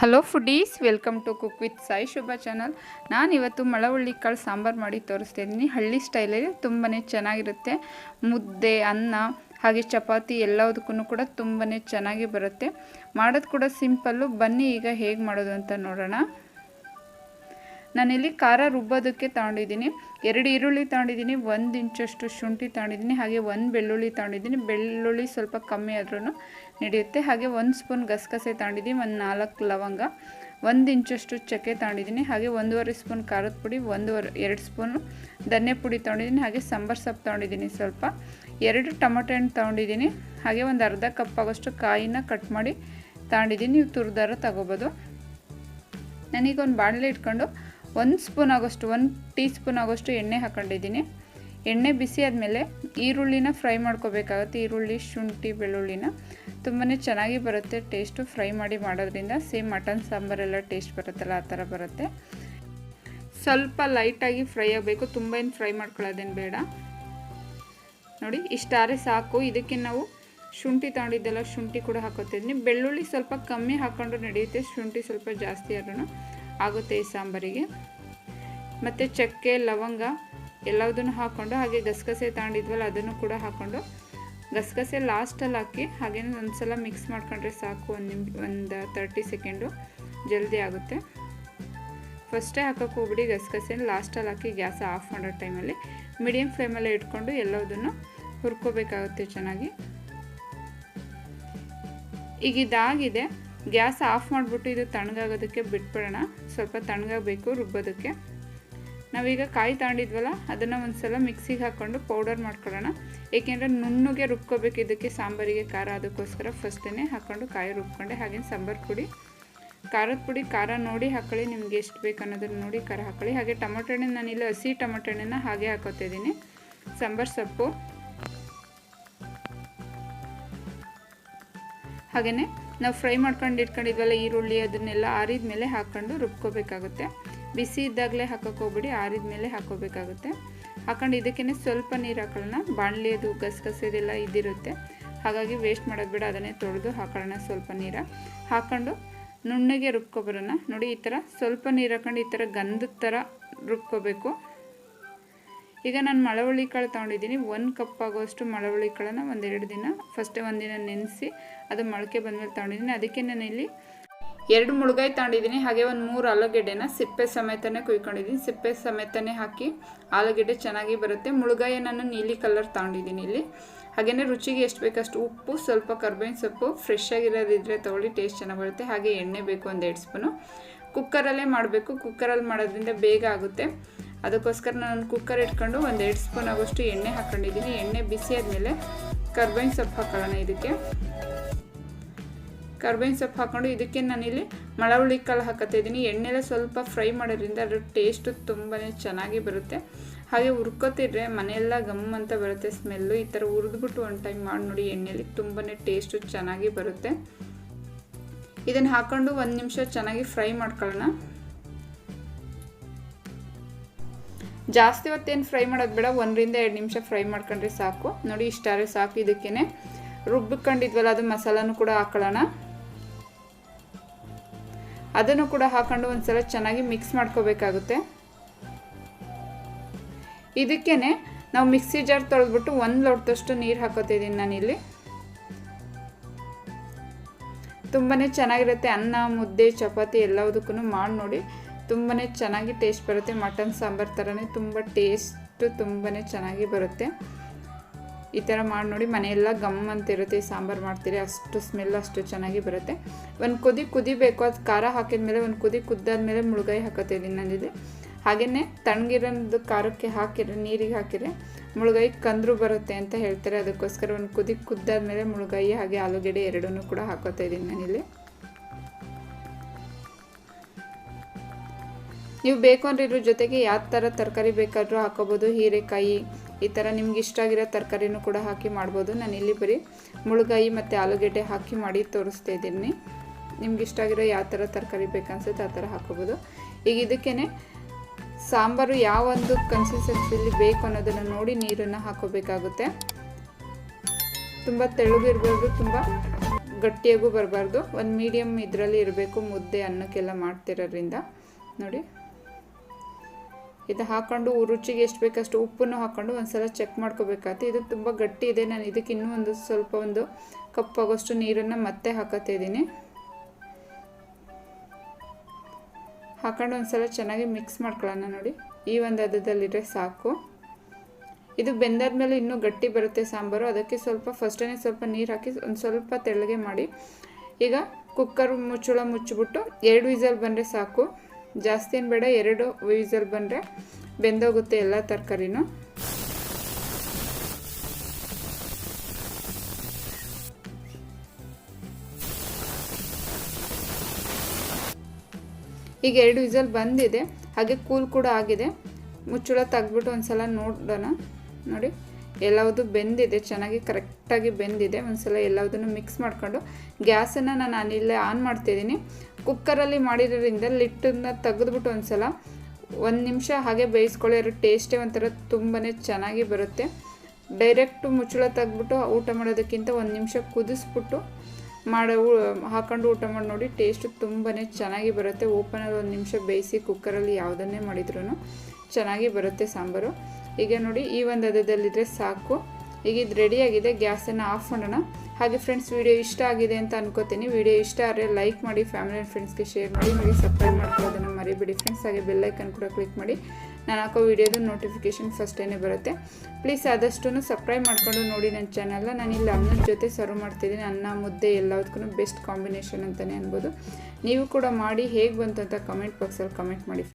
Hello foodies welcome to cook with Sai Shubha channel ನಾನು ಇವತ್ತು ಮಳವಳ್ಳಿ ಕಾಳು ಸಾಂಬಾರು ಮಾಡಿ ತೋರಿಸ್ತಾ ಇದ್ದೀನಿ ಹಳ್ಳಿ ಸ್ಟೈಲಲ್ಲಿ ತುಂಬಾ ಚೆನ್ನಾಗಿರುತ್ತೆ. ಮುದ್ದೆ, ಅನ್ನ, ಹಾಗೆ ಚಪಾತಿ ಎಲ್ಲದಕ್ಕೂ ಕೂಡ ತುಂಬಾ ಚೆನ್ನಾಗಿ ಬರುತ್ತೆ. ಮಾಡೋದು ಕೂಡ ಸಿಂಪಲ್ಲು ಬನ್ನಿ ಈಗ ಹೇಗೆ ಮಾಡೋದು ಅಂತ ನೋಡೋಣ. ನಾನಿಲ್ಲಿ ಖಾರ ರುಬ್ಬೋದಕ್ಕೆ ತಗೊಂಡಿದ್ದೀನಿ. ಎರಡು ಈರುಳ್ಳಿ ತಗೊಂಡಿದ್ದೀನಿ, ಒಂದು ಇಂಚಷ್ಟು ಶುಂಠಿ ತಗೊಂಡಿದ್ದೀನಿ, ಹಾಗೆ ಒಂದು ಬೆಳ್ಳುಳ್ಳಿ ತಗೊಂಡಿದ್ದೀನಿ. ಬೆಳ್ಳುಳ್ಳಿ ಸ್ವಲ್ಪ ಕಮ್ಮಿ ಆದ್ರೂ ನಡೆಯುತ್ತೆ. ಹಾಗೆ ಒಂದು ಸ್ಪೂನ್ ಗಸಗಸೆ ತಗೊಂಡಿದ್ದೀನಿ, ಒಂದು ನಾಲ್ಕು ಲವಂಗ. ಒಂದು ಇಂಚಷ್ಟು ಚಕ್ಕೆ ತಗೊಂಡಿದ್ದೀನಿ, ಹಾಗೆ ಒಂದೂವರೆ ಸ್ಪೂನ್ ಖಾರದ ಪುಡಿ, ಒಂದೂವರೆ, ಎರಡು ಸ್ಪೂನು ಧನ್ಯ ಪುಡಿ ತೊಗೊಂಡಿದ್ದೀನಿ, ಹಾಗೆ ಸಾಂಬಾರು ಸೊಪ್ಪು ತೊಗೊಂಡಿದ್ದೀನಿ ಸ್ವಲ್ಪ. ಎರಡು ಟೊಮೊಟೊ ಹಣ್ಣು ತೊಗೊಂಡಿದ್ದೀನಿ, ಹಾಗೆ ಒಂದು ಅರ್ಧ ಕಪ್ ಆಗೋಷ್ಟು ಕಾಯಿನ ಕಟ್ ಮಾಡಿ ತಗೊಂಡಿದ್ದೀನಿ. ನೀವು ತುರಿದಾರ ತಗೋಬೋದು. ನಾನೀಗ ಒಂದು ಬಾಣಲೆ ಇಟ್ಕೊಂಡು ಒಂದು ಸ್ಪೂನ್ ಆಗೋಷ್ಟು, ಒಂದು ಟೀ ಸ್ಪೂನ್ ಆಗೋಷ್ಟು ಎಣ್ಣೆ ಹಾಕೊಂಡಿದ್ದೀನಿ. ಎಣ್ಣೆ ಬಿಸಿ ಆದಮೇಲೆ ಈರುಳ್ಳಿನ ಫ್ರೈ ಮಾಡ್ಕೋಬೇಕಾಗುತ್ತೆ. ಈರುಳ್ಳಿ, ಶುಂಠಿ, ಬೆಳ್ಳುಳ್ಳಿನ. ತುಂಬಾ ಚೆನ್ನಾಗಿ ಬರುತ್ತೆ, ಟೇಸ್ಟು. ಫ್ರೈ ಮಾಡಿ ಮಾಡೋದ್ರಿಂದ ಸೇಮ್ ಮಟನ್, ಸಾಂಬಾರೆಲ್ಲ ಟೇಸ್ಟ್ ಬರುತ್ತಲ್ಲ, ಆ ಥರ ಬರುತ್ತೆ. ಸ್ವಲ್ಪ ಲೈಟಾಗಿ ಫ್ರೈ ಆಗಬೇಕು. ತುಂಬ ಏನು ಫ್ರೈ ಮಾಡ್ಕೊಳ್ಳೋದೇನು ಬೇಡ. ನೋಡಿ ಇಷ್ಟಾರೆ ಸಾಕು. ಇದಕ್ಕೆ ನಾವು ಶುಂಠಿ ತಗೊಂಡಿದ್ದೆಲ್ಲ ಶುಂಠಿ ಕೂಡ ಹಾಕೋತಿದ್ದೀನಿ. ಬೆಳ್ಳುಳ್ಳಿ ಸ್ವಲ್ಪ ಕಮ್ಮಿ ಹಾಕ್ಕೊಂಡು ನಡೆಯುತ್ತೆ. ಶುಂಠಿ ಸ್ವಲ್ಪ ಜಾಸ್ತಿ ಆದ್ರೂ ಆಗುತ್ತೆ ಈ ಸಾಂಬಾರಿಗೆ. ಮತ್ತು ಚಕ್ಕೆ, ಲವಂಗ ಎಲ್ಲದನ್ನು ಹಾಕ್ಕೊಂಡು ಹಾಗೆ ಗಸಗಸೆ ತಗೊಂಡಿದ್ವಲ್ಲ ಅದನ್ನು ಕೂಡ ಹಾಕ್ಕೊಂಡು ಗಸಗಸೆ ಲಾಸ್ಟಲ್ಲಿ ಹಾಕಿ, ಹಾಗೇನೆ ಒಂದು ಸಲ ಮಿಕ್ಸ್ ಮಾಡ್ಕೊಂಡ್ರೆ ಸಾಕು, ಒಂದು ನಿಮ್, ಒಂದು ತರ್ಟಿ ಸೆಕೆಂಡು ಜಲ್ದಿ ಆಗುತ್ತೆ. ಫಸ್ಟೇ ಹಾಕೋಕೆ ಹೋಗ್ಬಿಡಿ ಗಸಗಸೆ ಲಾಸ್ಟಲ್ಲಿ ಹಾಕಿ ಗ್ಯಾಸ್ ಆಫ್ ಮಾಡೋ ಟೈಮಲ್ಲಿ ಮೀಡಿಯಮ್ ಫ್ಲೇಮಲ್ಲೇ ಇಟ್ಕೊಂಡು ಎಲ್ಲದನ್ನು ಹುರ್ಕೋಬೇಕಾಗುತ್ತೆ ಚೆನ್ನಾಗಿ. ಈಗ ಇದಾಗಿದೆ. ಗ್ಯಾಸ್ ಆಫ್ ಮಾಡಿಬಿಟ್ಟು ಇದು ತಣ್ಣಗಾಗೋದಕ್ಕೆ ಬಿಟ್ಬಿಡೋಣ. ಸ್ವಲ್ಪ ತಣ್ಣಗಾಗಬೇಕು, ರುಬ್ಬೋದಕ್ಕೆ. ನಾವೀಗ ಕಾಯಿ ತಗೊಂಡಿದ್ವಲ್ಲ, ಅದನ್ನು ಒಂದು ಸಲ ಮಿಕ್ಸಿಗೆ ಹಾಕ್ಕೊಂಡು ಪೌಡರ್ ಮಾಡ್ಕೊಳ್ಳೋಣ. ಏಕೆಂದರೆ ನುಣ್ಣಗೆ ರುಬ್ಕೋಬೇಕು ಇದಕ್ಕೆ ಸಾಂಬಾರಿಗೆ ಖಾರ, ಅದಕ್ಕೋಸ್ಕರ ಫಸ್ಟೇ ಹಾಕ್ಕೊಂಡು ಕಾಯಿ ರುಬ್ಕೊಂಡೆ. ಹಾಗೆ ಸಾಂಬಾರು ಪುಡಿ. ಖಾರದ ಪುಡಿ, ಖಾರ ನೋಡಿ ಹಾಕೊಳ್ಳಿ, ನಿಮ್ಗೆ ಎಷ್ಟು ಬೇಕು ಅನ್ನೋದನ್ನು ನೋಡಿ ಖಾರ ಹಾಕೊಳ್ಳಿ. ಹಾಗೆ ಟೊಮೊಟೊ ಹಣ್ಣು ನಾನಿಲ್ಲಿ ಹಸಿ ಟೊಮೊಟೊ ಹಣ್ಣನ್ನು ಹಾಗೆ ಹಾಕೋತಾ ಇದ್ದೀನಿ. ಸಾಂಬಾರು ಸೊಪ್ಪು. ಹಾಗೆಯೇ ನಾವು ಫ್ರೈ ಮಾಡ್ಕೊಂಡು ಇಟ್ಕೊಂಡಿದ್ವಲ್ಲ ಈರುಳ್ಳಿ ಅದನ್ನೆಲ್ಲ ಆರಿದ ಮೇಲೆ ಹಾಕ್ಕೊಂಡು ರುಬ್ಕೋಬೇಕಾಗುತ್ತೆ. ಬಿಸಿ ಇದ್ದಾಗಲೇ ಹಾಕೋಕೆ ಹೋಗ್ಬಿಡಿ, ಆರಿದ ಮೇಲೆ ಹಾಕೋಬೇಕಾಗುತ್ತೆ ಹಾಕೊಂಡು ಇದಕ್ಕೇ ಸ್ವಲ್ಪ ನೀರು ಹಾಕೊಳ್ಳೋಣ. ಬಾಣಲಿ ಅದು ಗಸಗಸೆದೆಲ್ಲ ಇದಿರುತ್ತೆ. ಹಾಗಾಗಿ ವೇಸ್ಟ್ ಮಾಡೋದು ಬೇಡ ಅದನ್ನೇ ತೊಳೆದು ಹಾಕೊಳ್ಳೋಣ ಸ್ವಲ್ಪ ನೀರು. ಹಾಕ್ಕೊಂಡು ನುಣ್ಣಗೆ ರುಬ್ಕೊಬರೋಣ ನೋಡಿ ಈ ಥರ ಸ್ವಲ್ಪ ನೀರು ಹಾಕೊಂಡು ಈ ಥರ ಗಂಧದ ಥರ ರುಬ್ಕೋಬೇಕು. ಈಗ ನಾನು ಮಳವಳ್ಳಿ ಕಾಳು ತೊಗೊಂಡಿದ್ದೀನಿ. ಒಂದು ಕಪ್ ಆಗೋಷ್ಟು ಮಳವಳ್ಳಿ ಕಾಳನ್ನು ಒಂದೆರಡು ದಿನ ಫಸ್ಟೇ ಒಂದಿನ ನೆನೆಸಿ ಅದು ಮೊಳಕೆ ಬಂದಮೇಲೆ ತೊಗೊಂಡಿದ್ದೀನಿ. ಅದಕ್ಕೆ ನಾನು ಇಲ್ಲಿ ಎರಡು ಮುಳುಗಾಯಿ ತಗೊಂಡಿದ್ದೀನಿ. ಹಾಗೆ ಒಂದು ಮೂರು ಆಲೂಗೆಡ್ಡೆನ ಸಿಪ್ಪೆ ಸಮೇತನೇ ಕುಯ್ಕೊಂಡಿದ್ದೀನಿ. ಸಿಪ್ಪೆ ಸಮೇತನೇ ಹಾಕಿ ಆಲೂಗೆಡ್ಡೆ ಚೆನ್ನಾಗಿ ಬರುತ್ತೆ. ಮುಳುಗಾಯಿ ನಾನು ನೀಲಿ ಕಲರ್ ತಗೊಂಡಿದ್ದೀನಿ ಇಲ್ಲಿ. ಹಾಗೆಯೇ ರುಚಿಗೆ ಎಷ್ಟು ಬೇಕಷ್ಟು ಉಪ್ಪು, ಸ್ವಲ್ಪ ಕರ್ಬೇವಿನ ಸೊಪ್ಪು ಫ್ರೆಶ್ ಆಗಿರೋದಿದ್ರೆ ತೊಗೊಳ್ಳಿ ಟೇಸ್ಟ್ ಚೆನ್ನಾಗಿ ಬರುತ್ತೆ. ಹಾಗೆ ಎಣ್ಣೆ ಬೇಕು ಒಂದು ಎರಡು ಸ್ಪೂನು ಕುಕ್ಕರಲ್ಲೇ ಮಾಡಬೇಕು. ಕುಕ್ಕರಲ್ಲಿ ಮಾಡೋದ್ರಿಂದ ಬೇಗ ಆಗುತ್ತೆ. ಅದಕ್ಕೋಸ್ಕರ ನಾನು ಕುಕ್ಕರ್ ಇಟ್ಕೊಂಡು ಒಂದು ಎರಡು ಸ್ಪೂನ್ ಆಗೋಷ್ಟು ಎಣ್ಣೆ ಹಾಕ್ಕೊಂಡಿದ್ದೀನಿ. ಎಣ್ಣೆ ಬಿಸಿ ಆದಮೇಲೆ ಕರ್ಬೇವಿನ ಸೊಪ್ಪು ಹಾಕೊಳ್ಳೋಣ ಇದಕ್ಕೆ. ಕರ್ಬೇವಿನ ಸೊಪ್ಪು ಹಾಕ್ಕೊಂಡು ಇದಕ್ಕೆ ನಾನಿಲ್ಲಿ ಮಳವಳ್ಳಿ ಕಾಳು ಹಾಕತ್ತಿದ್ದೀನಿ ಎಣ್ಣೆಲ್ಲ ಸ್ವಲ್ಪ ಫ್ರೈ ಮಾಡೋದ್ರಿಂದ ಅದ್ರ ಟೇಸ್ಟು ತುಂಬಾ ಚೆನ್ನಾಗಿ ಬರುತ್ತೆ. ಹಾಗೆ ಹುರ್ಕೋತಿದ್ರೆ ಮನೆಯೆಲ್ಲ ಗಮ್ ಅಂತ ಬರುತ್ತೆ ಸ್ಮೆಲ್ಲು ಈ ಥರ ಹುರಿದ್ಬಿಟ್ಟು ಒಂದು ಟೈಮ್ ಮಾಡಿ ನೋಡಿ, ಎಣ್ಣೆಲಿ ತುಂಬಾ ಟೇಸ್ಟು ಚೆನ್ನಾಗಿ ಬರುತ್ತೆ. ಇದನ್ನು ಹಾಕ್ಕೊಂಡು ಒಂದು ನಿಮಿಷ ಚೆನ್ನಾಗಿ ಫ್ರೈ ಮಾಡ್ಕೊಳ್ಳೋಣ. ಜಾಸ್ತಿ ಹೊತ್ತೇನು ಫ್ರೈ ಮಾಡೋದು ಬೇಡ, ಒಂದರಿಂದ ಎರಡು ನಿಮಿಷ ಫ್ರೈ ಮಾಡ್ಕೊಂಡ್ರೆ ಸಾಕು. ನೋಡಿ ಇಷ್ಟಾರೆ ಸಾಕು ಇದಕ್ಕೇ ರುಬ್ಬಿಕೊಂಡಿದ್ವಲ್ಲ, ಅದು ಮಸಾಲನೂ ಕೂಡ ಹಾಕೊಳ್ಳೋಣ. ಅದನ್ನು ಕೂಡ ಹಾಕೊಂಡು ಒಂದ್ಸಲ ಚೆನ್ನಾಗಿ ಮಿಕ್ಸ್ ಮಾಡ್ಕೋಬೇಕಾಗುತ್ತೆ. ಇದಕ್ಕೇ ನಾವು ಮಿಕ್ಸಿ ಜಾರ್ ತೊಳೆದ್ಬಿಟ್ಟು ಒಂದು ಲೋಟದಷ್ಟು ನೀರು ಹಾಕೋತಿದ್ದೀನಿ ನಾನಿಲ್ಲಿ. ತುಂಬಾ ಚೆನ್ನಾಗಿರುತ್ತೆ. ಅನ್ನ, ಮುದ್ದೆ, ಚಪಾತಿ ಎಲ್ಲದಕ್ಕೂ ಮಾಡಿ ನೋಡಿ. ತುಂಬಾ ಚೆನ್ನಾಗಿ ಟೇಸ್ಟ್ ಬರುತ್ತೆ. ಮಟನ್, ಸಾಂಬಾರು ಥರನೇ ತುಂಬ ಟೇಸ್ಟು ತುಂಬಾ ಚೆನ್ನಾಗಿ ಬರುತ್ತೆ. ಈ ಥರ ಮಾಡಿ ನೋಡಿ, ಮನೆಯೆಲ್ಲ ಗಮ್ ಅಂತ ಇರುತ್ತೆ ಸಾಂಬಾರು ಮಾಡ್ತೀರಿ, ಅಷ್ಟು ಸ್ಮೆಲ್ ಅಷ್ಟು ಚೆನ್ನಾಗಿ ಬರುತ್ತೆ. ಒಂದು ಕುದಿ ಕುದಿಬೇಕು ಅದು ಖಾರ ಹಾಕಿದ ಮೇಲೆ ಒಂದು ಕುದಿ ಕುದ್ದಾದ್ಮೇಲೆ ಮುಳುಗಾಯಿ ಹಾಕೋತಿದ್ದೀನಿ ನಾನಿಲ್ಲಿ ಹಾಗೆಯೇ ತಣ್ಣಗಿರೋದು ಖಾರಕ್ಕೆ ಹಾಕಿದ್ರೆ ನೀರಿಗೆ ಹಾಕಿದರೆ ಮುಳುಗಾಯಿ ಕಂದ್ರು ಬರುತ್ತೆ ಅಂತ ಹೇಳ್ತಾರೆ. ಅದಕ್ಕೋಸ್ಕರ ಒಂದು ಕುದಿ ಕುದ್ದಾದ್ಮೇಲೆ ಮುಳುಗಾಯಿ ಹಾಗೆ ಆಲೂಗೆಡ್ಡೆ ಎರಡನ್ನೂ ಕೂಡ ಹಾಕೋತಾಯಿದ್ದೀನಿ ನಾನಿಲ್ಲಿ ನೀವು ಬೇಕು ಅಂದರೆ ಇದ್ರ ಜೊತೆಗೆ ಯಾವ ಥರ ತರಕಾರಿ ಬೇಕಾದರೂ ಹಾಕೋಬೋದು, ಹೀರೆಕಾಯಿ, ಈ ಥರ ನಿಮ್ಗೆ ಇಷ್ಟ ಆಗಿರೋ ತರಕಾರಿನೂ ಕೂಡ ಹಾಕಿ ಮಾಡ್ಬೋದು. ನಾನು ಇಲ್ಲಿ ಬರೀ ಮುಳುಗಾಯಿ ಮತ್ತು ಆಲೂಗೆಡ್ಡೆ ಹಾಕಿ ಮಾಡಿ ತೋರಿಸ್ತಾ ಇದ್ದೀನಿ. ನಿಮ್ಗೆ ಇಷ್ಟ ಆಗಿರೋ ಯಾವ ಥರ ತರಕಾರಿ ಬೇಕನ್ಸುತ್ತೆ ಆ ಥರ ಹಾಕೋಬೋದು. ಈಗ ಇದಕ್ಕೇ ಸಾಂಬಾರು ಯಾವ ಒಂದು ಕನ್ಸಿಸ್ಟೆನ್ಸಿಲಿ ಬೇಕು ಅನ್ನೋದನ್ನು ನೋಡಿ ನೀರನ್ನು ಹಾಕೋಬೇಕಾಗುತ್ತೆ. ತುಂಬ ತೆಳುಗಿರ್ಬಾರ್ದು ತುಂಬ ಗಟ್ಟಿಯಾಗೂ ಬರಬಾರ್ದು. ಒಂದು ಮೀಡಿಯಮ್ ಇದರಲ್ಲಿ ಇರಬೇಕು ಮುದ್ದೆ ಅನ್ನಕ್ಕೆಲ್ಲ ಮಾಡ್ತಿರೋದ್ರಿಂದ. ನೋಡಿ. ಇದು ಹಾಕೊಂಡು ರುಚಿಗೆ ಎಷ್ಟು ಬೇಕಷ್ಟು ಉಪ್ಪನ್ನು ಹಾಕೊಂಡು ಒಂದ್ಸಲ ಚೆಕ್ ಮಾಡ್ಕೋಬೇಕಾಗುತ್ತೆ ಇದು ತುಂಬ ಗಟ್ಟಿ ಇದೆ. ನಾನು ಇದಕ್ಕೆ ಇನ್ನೂ ಒಂದು ಸ್ವಲ್ಪ ಒಂದು ಕಪ್ಪಾಗೋಷ್ಟು ನೀರನ್ನು ಮತ್ತೆ ಹಾಕತ್ತಾ ಇದ್ದೀನಿ ಹಾಕೊಂಡು ಒಂದ್ಸಲ ಚೆನ್ನಾಗಿ ಮಿಕ್ಸ್ ಮಾಡ್ಕೊಳ್ಳೋಣ ನೋಡಿ. ಈ ಒಂದು ಹದದಲ್ಲಿದ್ರೆ ಸಾಕು. ಇದು ಬೆಂದಾದ್ಮೇಲೆ ಇನ್ನೂ ಗಟ್ಟಿ ಬರುತ್ತೆ ಸಾಂಬಾರು. ಅದಕ್ಕೆ ಸ್ವಲ್ಪ ಫಸ್ಟೇ ಸ್ವಲ್ಪ ನೀರು ಹಾಕಿ ಒಂದು ಸ್ವಲ್ಪ ತೆಳ್ಳಗೆ ಮಾಡಿ. ಈಗ ಕುಕ್ಕರ್ ಮುಚ್ಚಳ ಮುಚ್ಚಿಬಿಟ್ಟು ಎರಡು ವಿಸಲ್ ಬಂದರೆ ಸಾಕು. ಜಾಸ್ತಿ ಏನು ಬೇಡ, ಎರಡು ವಿಸಲ್ ಬಂದರೆ ಬೆಂದೋಗುತ್ತೆ ಎಲ್ಲ ತರಕಾರಿನೂ. ಈಗ ಎರಡು ವಿಸಲ್ ಬಂದಿದೆ, ಹಾಗೆ ಕೂಲ್ ಕೂಡ ಆಗಿದೆ. ಮುಚ್ಚಳ ತೆಗ್ದ್ಬಿಟ್ಟು ಒಂದು ಸಲ ನೋಡೋಣ. ನೋಡಿ, ಎಲ್ಲವುದು ಬೆಂದಿದೆ, ಚೆನ್ನಾಗಿ ಕರೆಕ್ಟಾಗಿ ಬೆಂದಿದೆ. ಒಂದ್ಸಲ ಎಲ್ಲವುದನ್ನು ಮಿಕ್ಸ್ ಮಾಡಿಕೊಂಡು. ಗ್ಯಾಸನ್ನು ನಾನು ಇಲ್ಲೇ ಆನ್ ಮಾಡ್ತಿದ್ದೀನಿ. ಕುಕ್ಕರಲ್ಲಿ ಮಾಡಿರೋದ್ರಿಂದ ಲಿಟ್ಟನ್ನ ತೆಗೆದ್ಬಿಟ್ಟು ಒಂದು ಸಲ ಒಂದು ನಿಮಿಷ ಹಾಗೆ ಬೇಯಿಸ್ಕೊಳ್ಳಿ. ಅದ್ರ ಟೇಸ್ಟೇ ಒಂಥರ ತುಂಬಾ ಚೆನ್ನಾಗಿ ಬರುತ್ತೆ. ಡೈರೆಕ್ಟು ಮುಚ್ಚಳ ತೆಗೆದ್ಬಿಟ್ಟು ಊಟ ಮಾಡೋದಕ್ಕಿಂತ ಒಂದು ನಿಮಿಷ ಕುದಿಸ್ಬಿಟ್ಟು ಮಾಡೋ ಹಾಕೊಂಡು ಊಟ ಮಾಡಿ ನೋಡಿ, ಟೇಸ್ಟು ತುಂಬಾ ಚೆನ್ನಾಗಿ ಬರುತ್ತೆ. ಓಪನಲ್ಲಿ ಒಂದು ನಿಮಿಷ ಬೇಯಿಸಿ ಕುಕ್ಕರಲ್ಲಿ ಯಾವುದನ್ನೇ ಮಾಡಿದ್ರೂ ಚೆನ್ನಾಗಿ ಬರುತ್ತೆ ಸಾಂಬಾರು. ಈಗ ನೋಡಿ, ಈ ಒಂದು ಹದದಲ್ಲಿದ್ದರೆ ಸಾಕು. ಈಗ ಇದು ರೆಡಿಯಾಗಿದೆ ಗ್ಯಾಸನ್ನು ಆಫ್ ಮಾಡೋಣ. ಹಾಗೆ ಫ್ರೆಂಡ್ಸ್ ವಿಡಿಯೋ ಇಷ್ಟ ಆಗಿದೆ ಅಂತ ಅನ್ಕೋತೀನಿ. ವಿಡಿಯೋ ಇಷ್ಟ ಆದರೆ ಲೈಕ್ ಮಾಡಿ ಫ್ಯಾಮಿಲಿ ಆ್ಯಂಡ್ ಫ್ರೆಂಡ್ಸ್ಗೆ ಶೇರ್ ಮಾಡಿ ಮಾಡಿ ಸಬ್ಸ್ಕ್ರೈಬ್ ಮಾಡ್ಕೊಳ್ಳೋದನ್ನು ಮರಿಬೇಡಿ. ಫ್ರೆಂಡ್ಸ್ ಹಾಗೆ ಬೆಲ್ಲೈಕನ್ ಕೂಡ ಕ್ಲಿಕ್ ಮಾಡಿ. ನಾನು ಹಾಕೋ ವಿಡಿಯೋದು ನೋಟಿಫಿಕೇಷನ್ ಫಸ್ಟೇ ಬರುತ್ತೆ. ಪ್ಲೀಸ್ ಆದಷ್ಟು ಸಬ್ಸ್ಕ್ರೈಬ್ ಮಾಡ್ಕೊಂಡು ನೋಡಿ ನನ್ನ ಚಾನಲ್ನ ನಾನು ಇಲ್ಲಿ ಅನ್ನದ ಜೊತೆ ಸರ್ವ್ ಮಾಡ್ತಿದ್ದೀನಿ. ಅನ್ನ, ಮುದ್ದೆ ಎಲ್ಲದಕ್ಕೂ ಬೆಸ್ಟ್ ಕಾಂಬಿನೇಷನ್ ಅಂತಲೇ ಅನ್ಬೋದು. ನೀವು ಕೂಡ ಮಾಡಿ, ಹೇಗೆ ಬಂತು ಅಂತ ಕಮೆಂಟ್ ಬಾಕ್ಸಲ್ಲಿ ಕಮೆಂಟ್ ಮಾಡಿ.